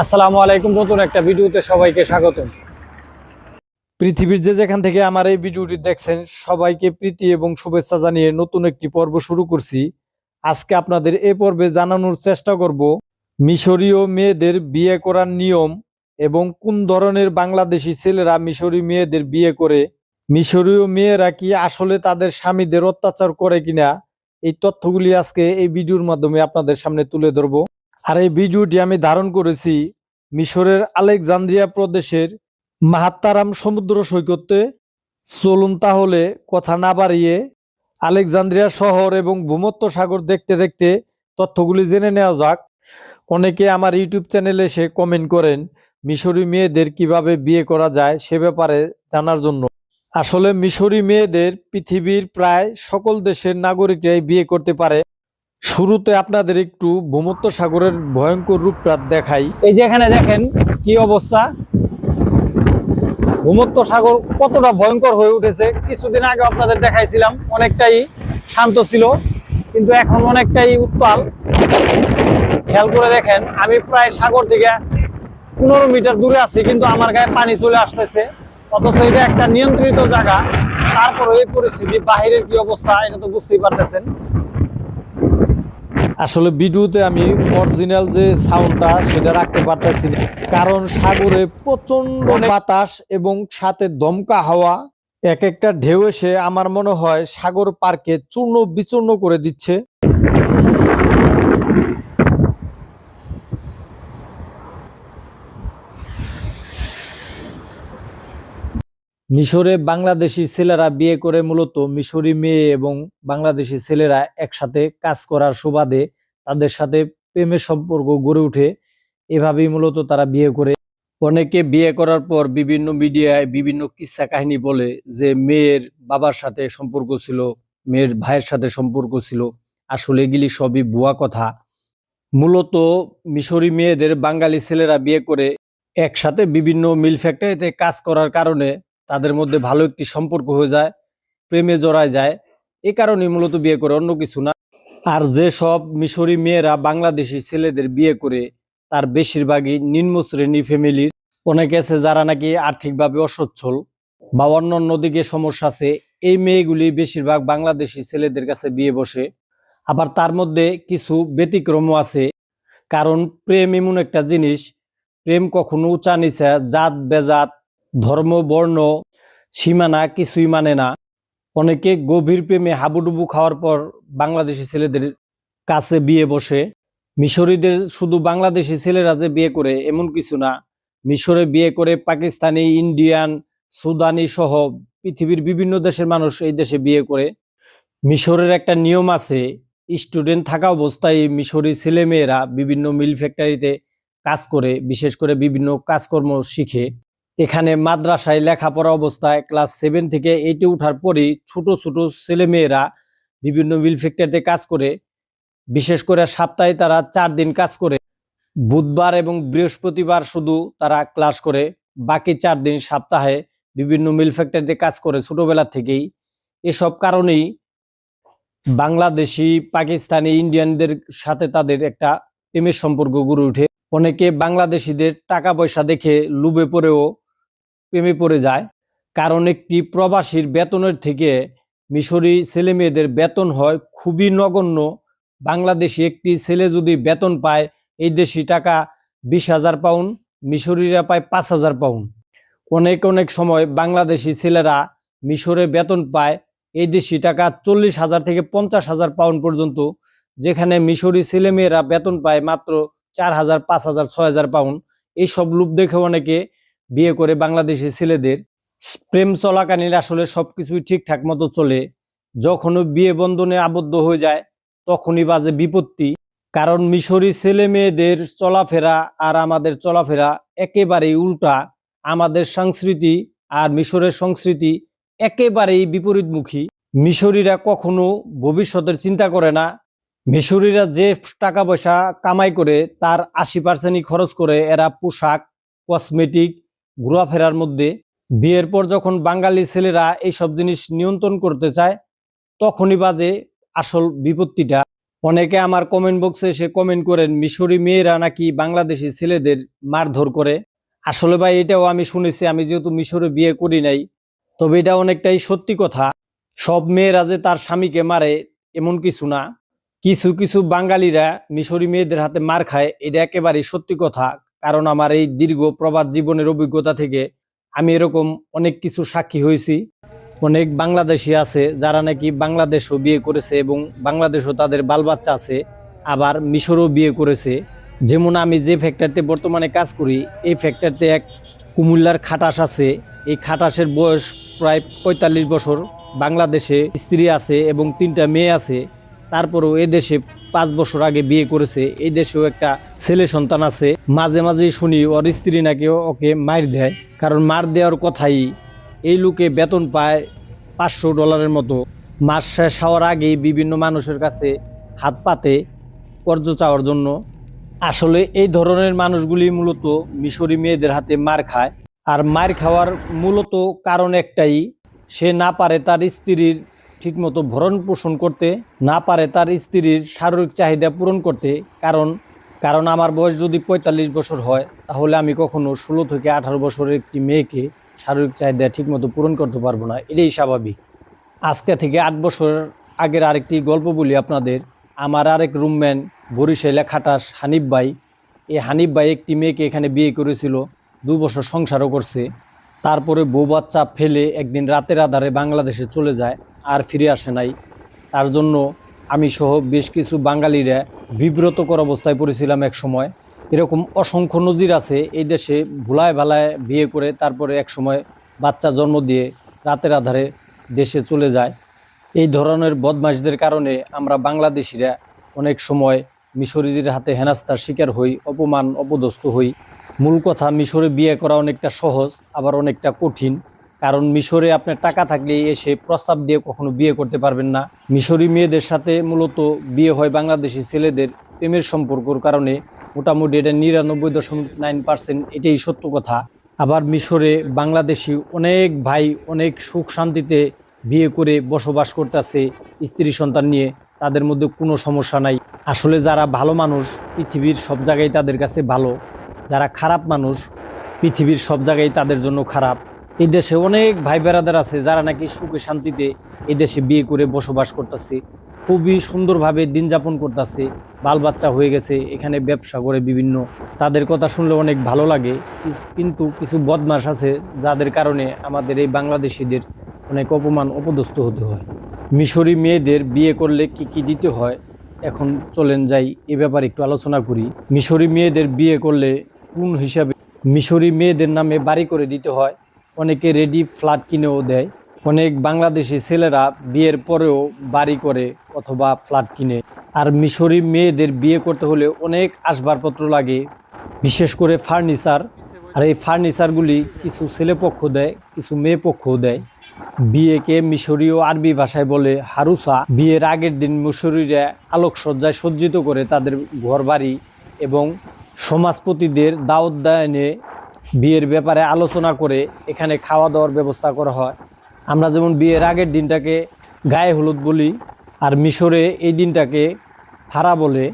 আসসালামু আলাইকুম নতুন একটা ভিডিওতে সবাইকে স্বাগতম পৃথিবীর যে যেখান থেকে আমার এই ভিডিওটি দেখছেন, সবাইকে প্রীতি এবং শুভেচ্ছা জানিয়ে নতুন একটি পর্ব শুরু করছি। আজকে আপনাদের এই পর্বে জানানোর চেষ্টা করব, মিশরীয় মেয়েদের বিয়ে করার নিয়ম এবং কোন ধরনের বাংলাদেশি ছেলেরা মিশরি মেয়েদের বিয়ে করে, মিশরীয় মেয়েরা কি আসলে তাদের স্বামীদের অত্যাচার করে কিনা, এই তথ্যগুলি আজকে এই ভিডিওর মাধ্যমে আপনাদের সামনে তুলে ধরবো। আর এই ভিডিওটি আমি ধারণ করেছি মিশরের আলেকজান্দ্রিয়া প্রদেশের মাহাত্তারাম সমুদ্র সৈকতে। চলুন তাহলে কথা না বাড়িয়ে আলেকজান্দ্রিয়া শহর এবং ভূমত্ব সাগর দেখতে দেখতে তথ্যগুলি জেনে নেওয়া যাক। অনেকে আমার ইউটিউব চ্যানেলে এসে কমেন্ট করেন, মিশরি মেয়েদের কীভাবে বিয়ে করা যায় সে ব্যাপারে জানার জন্য। আসলে মিশরি মেয়েদের পৃথিবীর প্রায় সকল দেশের নাগরিকরাই বিয়ে করতে পারে। শুরুতে আপনাদের একটু ভূমত্ব সাগরের ভয়ঙ্কর রূপটা দেখাই। এই যে এখানে দেখেন কি অবস্থা? ভূমত্ব সাগর কতটা ভয়ঙ্কর হয়ে উঠেছে। কিছুদিন আগে আপনাদের দেখাইছিলাম, অনেকটাই শান্ত ছিল, কিন্তু এখন অনেকটাই উত্তাল। খেয়াল করে দেখেন, আমি প্রায় সাগর থেকে পনেরো মিটার দূরে আছি, কিন্তু আমার গায়ে পানি চলে আসতেছে। অথচ এটা একটা নিয়ন্ত্রিত জায়গা। তারপরে এই পরিস্থিতি, বাহিরের কি অবস্থা, এটা তো বুঝতেই পারতেছেন। আসলে ভিডিওতে আমি অরিজিনাল যে সাউন্ডটা সেটা রাখতে পারতেছি না। কারণ সাগরে প্রচণ্ড বাতাস এবং সাথে দমকা হাওয়া এক একটা ঢেউ এসে আমার মনে হয় সাগর পার্কে চূর্ণ বিচূর্ণ করে দিচ্ছে। মিশরে বাংলাদেশি ছেলেরা বিয়ে করে মূলত মিশরি মেয়ে এবং বাংলাদেশি ছেলেরা একসাথে কাজ করার সুবাদে তাদের সাথে প্রেমের সম্পর্ক গড়ে ওঠে। এভাবেই মূলত তারা বিয়ে করে। অনেকে বিয়ে করার পর বিভিন্ন মিডিয়ায় বিভিন্ন কিস্সা কাহিনী বলে যে মেয়ের বাবার সাথে সম্পর্ক ছিল, মেয়ের ভাইয়ের সাথে সম্পর্ক ছিল। আসলে এগুলি সবই ভুয়া কথা। মূলত মিশরি মেয়েদের বাঙালি ছেলেরা বিয়ে করে একসাথে বিভিন্ন মিল ফ্যাক্টরিতে কাজ করার কারণে তাদের মধ্যে ভালো একটি সম্পর্ক হয়ে যায়, প্রেমে জড়ায় যায়। এ কারণে মূলত বিয়ে করে অন্য কিছু না। আর যে সব মিশরি মেয়েরা বাংলাদেশি ছেলেদের বিয়ে করে, তার বেশিরভাগই নিম্ন শ্রেণি ফ্যামিলির অনেকে আছে যারা নাকি আর্থিকভাবে অসচ্ছল বা অন্যান্য দিকে সমস্যা আছে। এই মেয়েগুলি বেশিরভাগ বাংলাদেশি ছেলেদের কাছে বিয়ে বসে। আবার তার মধ্যে কিছু ব্যতিক্রমও আছে। কারণ প্রেম এমন একটা জিনিস, প্রেম কখনো উঁচা নিচা জাত বেজাত ধর্ম, বর্ণ সীমানা কিছুই মানে না। অনেকে গভীর প্রেমে হাবুডুবু খাওয়ার পর বাংলাদেশি ছেলেদের কাছে বিয়ে বসে। মিশরীদের শুধু বাংলাদেশি ছেলেরা যে বিয়ে করে এমন কিছু না। মিশরে বিয়ে করে পাকিস্তানি, ইন্ডিয়ান, সুদানি সহ পৃথিবীর বিভিন্ন দেশের মানুষ এই দেশে বিয়ে করে। মিশরের একটা নিয়ম আছে, স্টুডেন্ট থাকা অবস্থায় মিশরি ছেলেমেয়েরা বিভিন্ন মিল ফ্যাক্টরিতে কাজ করে, বিশেষ করে বিভিন্ন কাজকর্ম শিখে। এখানে মাদ্রাসায় লেখাপড়া অবস্থায় ক্লাস সেভেন থেকে এইটে উঠার পরই ছোট ছোট ছেলেমেয়েরা বিভিন্ন মিল ফ্যাক্টরিতে কাজ করে। বিশেষ করে সপ্তাহে তারা চার দিন কাজ করে। বুধবার এবং বৃহস্পতিবার শুধু তারা ক্লাস করে, বাকি চার দিন সপ্তাহে বিভিন্ন মিল ফ্যাক্টরিতে কাজ করে ছোটবেলা থেকেই। এসব কারণেই বাংলাদেশি, পাকিস্তানি, ইন্ডিয়ানদের সাথে তাদের একটা প্রেমের সম্পর্ক গড়ে ওঠে। অনেকে বাংলাদেশিদের টাকা পয়সা দেখে লুবে পড়েও প্রেমে পড়ে যায়। কারণ একটি প্রবাসীর বেতনের থেকে মিশরি ছেলে মেয়েদের বেতন হয় খুবই নগণ্য। বাংলাদেশি একটি ছেলে যদি বেতন পায়, এই দেশি টাকা বিশ হাজার পাউন্ড, মিশরিরা পায় পাঁচ হাজার পাউন্ড। অনেক অনেক সময় বাংলাদেশি ছেলেরা মিশরে বেতন পায়, এই দেশি টাকা চল্লিশ হাজার থেকে পঞ্চাশ হাজার পাউন্ড পর্যন্ত, যেখানে মিশরি ছেলেমেয়েরা বেতন পায় মাত্র চার হাজার, পাঁচ হাজার, ছয় হাজার পাউন্ড। এইসব লুপ দেখে অনেকে বিয়ে করে বাংলাদেশি ছেলেদের। প্রেম চলাকালীন আসলে সবকিছুই ঠিকঠাক মতো চলে। যখনও বিয়ে বন্ধনে আবদ্ধ হয়ে যায়, তখনই বাজে বিপত্তি। কারণ মিশরি ছেলে মেয়েদের চলাফেরা আর আমাদের চলাফেরা একেবারেই উল্টা। আমাদের সংস্কৃতি আর মিশরের সংস্কৃতি একেবারেই বিপরীতমুখী। মিশরীরা কখনো ভবিষ্যতের চিন্তা করে না। মিশরীরা যে টাকা পয়সা কামাই করে, তার আশি পার্সেন্টই খরচ করে। এরা পোশাক কসমেটিক ঘোরাফেরার মধ্যে। বিয়ের পর যখন বাঙালি ছেলেরা এইসব জিনিস নিয়ন্ত্রণ করতে চায়, তখনই বাজে আসল বিপত্তিটা। অনেকে আমার কমেন্ট বক্সে এসে কমেন্ট করেন, মিশরি মেয়েরা নাকি বাংলাদেশি ছেলেদের মারধর করে? আসলে ভাই, এটাও আমি শুনেছি, আমি যেহেতু মিশরে বিয়ে করি নাই, তবে এটা অনেকটাই সত্যি কথা। সব মেয়েরা যে তার স্বামীকে মারে, এমন কিছু না। কিছু কিছু বাঙালিরা মিশরি মেয়েদের হাতে মার খায়, এটা একেবারেই সত্যি কথা। কারণ আমার এই দীর্ঘ প্রবাদ জীবনের অভিজ্ঞতা থেকে আমি এরকম অনেক কিছু সাক্ষী হয়েছি। অনেক বাংলাদেশি আছে যারা নাকি বাংলাদেশও বিয়ে করেছে এবং বাংলাদেশও তাদের বাল বাচ্চা আছে, আবার মিশরও বিয়ে করেছে। যেমন আমি যে ফ্যাক্টরিতে বর্তমানে কাজ করি, এই ফ্যাক্টরিতে এক কুমিল্লার খাটাস আছে। এই খাটাসের বয়স প্রায় পঁয়তাল্লিশ বছর। বাংলাদেশে স্ত্রী আছে এবং তিনটা মেয়ে আছে। তারপরেও দেশে পাঁচ বছর আগে বিয়ে করেছে। এই দেশেও একটা ছেলে সন্তান আছে। মাঝে মাঝেই শুনি ওর স্ত্রী নাকি ওকে মার দেয়। কারণ মার দেওয়ার কথাই এই লোকে বেতন পায় পাঁচশো ডলারের মতো। মাস শেষ হওয়ার আগেই বিভিন্ন মানুষের কাছে হাত পাতে কর্জ চাওয়ার জন্য। আসলে এই ধরনের মানুষগুলি মূলত মিশরি মেয়েদের হাতে মার খায়। আর মার খাওয়ার মূলত কারণ একটাই, সে না পারে তার স্ত্রীর ঠিকমতো ভরণ পোষণ করতে না পারে তার স্ত্রীর শারীরিক চাহিদা পূরণ করতে। কারণ কারণ আমার বয়স যদি পঁয়তাল্লিশ বছর হয়, তাহলে আমি কখনো ষোলো থেকে আঠারো বছরের একটি মেয়েকে শারীরিক চাহিদা ঠিকমতো পূরণ করতে পারব না। এটাই স্বাভাবিক। আজকে থেকে আট বছর আগের আরেকটি গল্প বলি আপনাদের। আমার আরেক রুমম্যান বরিশাইলা খাটাস হানিফ ভাই। এই হানিফ ভাই একটি মেয়েকে এখানে বিয়ে করেছিল, দু বছর সংসারও করছে। তারপরে বউ বাচ্চা ফেলে একদিন রাতের আধারে বাংলাদেশে চলে যায়। আর ফিরে আসে নাই। তার জন্য আমি সহ বেশ কিছু বাঙালিরা বিব্রতকর অবস্থায় পড়েছিলাম এক সময়। এরকম অসংখ্য নজির আছে এই দেশে ভুলায় ভালায় বিয়ে করে তারপরে এক সময় বাচ্চা জন্ম দিয়ে রাতের আধারে দেশে চলে যায়। এই ধরনের বদমাশদের কারণে আমরা বাংলাদেশিরা অনেক সময় মিশরীদের হাতে হেনাস্তার শিকার হই, অপমান, অপদস্থ হই। মূল কথা মিশরে বিয়ে করা অনেকটা সহজ, আবার অনেকটা কঠিন। কারণ মিশরে আপনার টাকা থাকলে এসে প্রস্তাব দিয়ে কখনো বিয়ে করতে পারবেন না। মিশরি মেয়েদের সাথে মূলত বিয়ে হয় বাংলাদেশি ছেলেদের প্রেমের সম্পর্কর কারণে। মোটামুটি এটা নিরানব্বই দশমিক নাইন পার্সেন্ট এটাই সত্য কথা। আবার মিশরে বাংলাদেশি অনেক ভাই অনেক সুখ শান্তিতে বিয়ে করে বসবাস করতেছে স্ত্রী সন্তান নিয়ে। তাদের মধ্যে কোনো সমস্যা নাই। আসলে যারা ভালো মানুষ, পৃথিবীর সব জায়গায় তাদের কাছে ভালো। যারা খারাপ মানুষ, পৃথিবীর সব জায়গায় তাদের জন্য খারাপ। এই দেশে অনেক ভাই বেড়াদার আছে যারা নাকি সুখে শান্তিতে এই দেশে বিয়ে করে বসবাস করতেছে। খুবই সুন্দরভাবে দিন যাপন করতেছে। বাল বাচ্চা হয়ে গেছে, এখানে ব্যবসা করে বিভিন্ন। তাদের কথা শুনলে অনেক ভালো লাগে। কিন্তু কিছু বদমাস আছে যাদের কারণে আমাদের এই বাংলাদেশিদের অনেক অপমান অপদস্থ হতে হয়। মিশরি মেয়েদের বিয়ে করলে কি কি দিতে হয়? এখন চলেন যাই, এ ব্যাপারে একটু আলোচনা করি। মিশরি মেয়েদের বিয়ে করলে কোন হিসাবে মিশরি মেয়েদের নামে বাড়ি করে দিতে হয়? অনেকে রেডি ফ্ল্যাট কিনেও দেয়। অনেক বাংলাদেশি ছেলেরা বিয়ের পরেও বাড়ি করে অথবা ফ্ল্যাট কিনে। আর মিশরি মেয়েদের বিয়ে করতে হলে অনেক আসবাবপত্র লাগে, বিশেষ করে ফার্নিচার আর এই ফার্নিচারগুলি কিছু ছেলে পক্ষ দেয়, কিছু মেয়ে পক্ষও দেয়। বিয়েকে মিশরীয় আরবি ভাষায় বলে হারুসা। বিয়ের আগের দিন মিশরীরা আলোকসজ্জায় সজ্জিত করে তাদের ঘর বাড়ি এবং সমাজপতিদের দাওয়াত দায়নে বিয়ের ব্যাপারে আলোচনা করে এখানে খাওয়া দাওয়ার ব্যবস্থা করা হয়। আমরা যেমন বিয়ের আগের দিনটাকে গায়ে হলুদ বলি, আর মিশরে এই দিনটাকে ফারা বলে।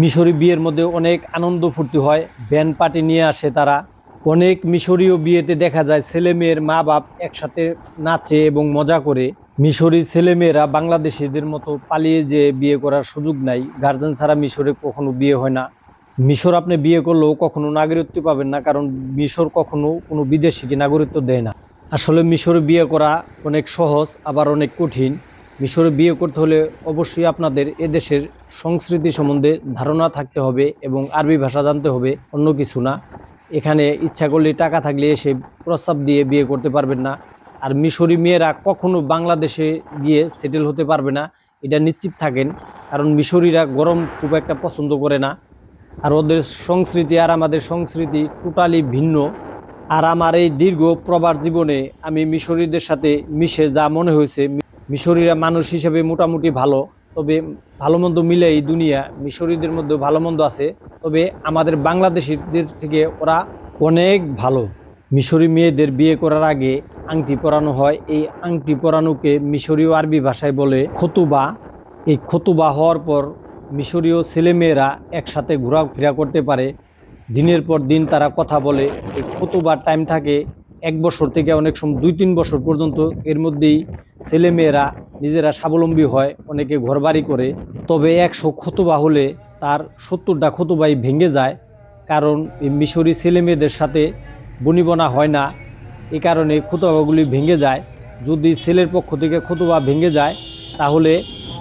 মিশরি বিয়ের মধ্যে অনেক আনন্দ ফুর্তি হয় ব্যান্ড পার্টি নিয়ে আসে তারা। অনেক মিশরীয় বিয়েতে দেখা যায় ছেলে মেয়ের মা বাপ একসাথে নাচে এবং মজা করে। মিশরি ছেলেমেয়েরা বাংলাদেশিদের মতো পালিয়ে যে বিয়ে করার সুযোগ নাই। গার্জেন ছাড়া মিশরে কখনো বিয়ে হয় না। মিশর আপনি বিয়ে করলেও কখনো নাগরিকত্ব পাবেন না, কারণ মিশর কখনো কোনো বিদেশিকে নাগরিকত্ব দেয় না। আসলে মিশরে বিয়ে করা অনেক সহজ, আবার অনেক কঠিন। মিশরে বিয়ে করতে হলে অবশ্যই আপনাদের এদেশের সংস্কৃতি সম্বন্ধে ধারণা থাকতে হবে এবং আরবি ভাষা জানতে হবে, অন্য কিছু না। এখানে ইচ্ছা করলে টাকা থাকলে এসে প্রস্তাব দিয়ে বিয়ে করতে পারবেন না। আর মিশরি মেয়েরা কখনো বাংলাদেশে গিয়ে সেটেল হতে পারবে না, এটা নিশ্চিত থাকেন। কারণ মিশরিরা গরম খুব একটা পছন্দ করে না। আর ওদের সংস্কৃতি আর আমাদের সংস্কৃতি টোটালি ভিন্ন। আর আমার এই দীর্ঘ প্রবার জীবনে আমি মিশরীদের সাথে মিশে যা মনে হয়েছে মিশরীরা মানুষ হিসেবে মোটামুটি ভালো, তবে ভালো মন্দ মিলে এই দুনিয়া মিশরীদের মধ্যে ভালো মন্দ আছে। তবে আমাদের বাংলাদেশিদের থেকে ওরা অনেক ভালো। মিশরি মেয়েদের বিয়ে করার আগে আংটি পরানো হয়। এই আংটি পরানোকে মিশরীয় আরবি ভাষায় বলে খতুবা। এই খতুবা হওয়ার পর মিশরীয় ছেলেমেয়েরা একসাথে ঘোরাফেরা করতে পারে। দিনের পর দিন তারা কথা বলে। এই খুতুবার টাইম থাকে এক বছর থেকে অনেক সময় দুই তিন বছর পর্যন্ত। এর মধ্যেই ছেলেমেয়েরা নিজেরা স্বাবলম্বী হয়, অনেকে ঘরবাড়ি করে। তবে একশো খুতুবা হলে তার সত্তরটা খুতুবাই ভেঙে যায়। কারণ এই মিশরি ছেলেমেয়েদের সাথে বনিবনা হয় না। এ কারণে খুতুবাগুলি ভেঙে যায়। যদি ছেলের পক্ষ থেকে খুতুবা ভেঙে যায়, তাহলে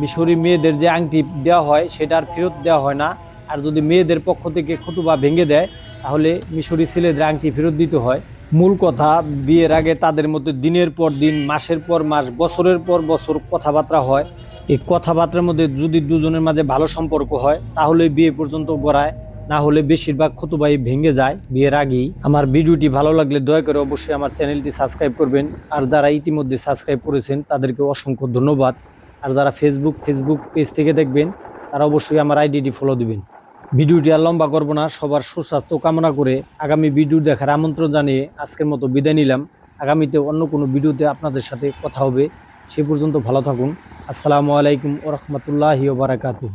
মিশরি মেয়েদের যে আংটি দেওয়া হয়, সেটা আর ফেরত দেওয়া হয় না। আর যদি মেয়েদের পক্ষ থেকে খুতুবা ভেঙে দেয়, তাহলে মিশরি ছেলেদের আংটি ফেরত দিতে হয়। মূল কথা, বিয়ের আগে তাদের মধ্যে দিনের পর দিন, মাসের পর মাস, বছরের পর বছর কথাবার্তা হয়। এই কথাবার্তার মধ্যে যদি দুজনের মাঝে ভালো সম্পর্ক হয়, তাহলে বিয়ে পর্যন্ত গড়ায়। না হলে বেশিরভাগ খুতুবাই ভেঙে যায় বিয়ের আগেই। আমার ভিডিওটি ভালো লাগলে দয়া করে অবশ্যই আমার চ্যানেলটি সাবস্ক্রাইব করবেন। আর যারা ইতিমধ্যে সাবস্ক্রাইব করেছেন, তাদেরকে অসংখ্য ধন্যবাদ। আর যারা ফেসবুক ফেসবুক পেজ থেকে দেখবেন, তারা অবশ্যই আমার আইডিটি ফলো দিবেন। ভিডিওটি আর লম্বা করব না, সবার সুস্বাস্থ্য কামনা করে আগামী ভিডিও দেখার আমন্ত্রণ জানিয়ে আজকের মতো বিদায় নিলাম। আগামীতে অন্য কোনো ভিডিওতে আপনাদের সাথে কথা হবে, সে পর্যন্ত ভালো থাকুন। আসসালামু আলাইকুম ওরহমতুল্লাহি বারাকাতুহ।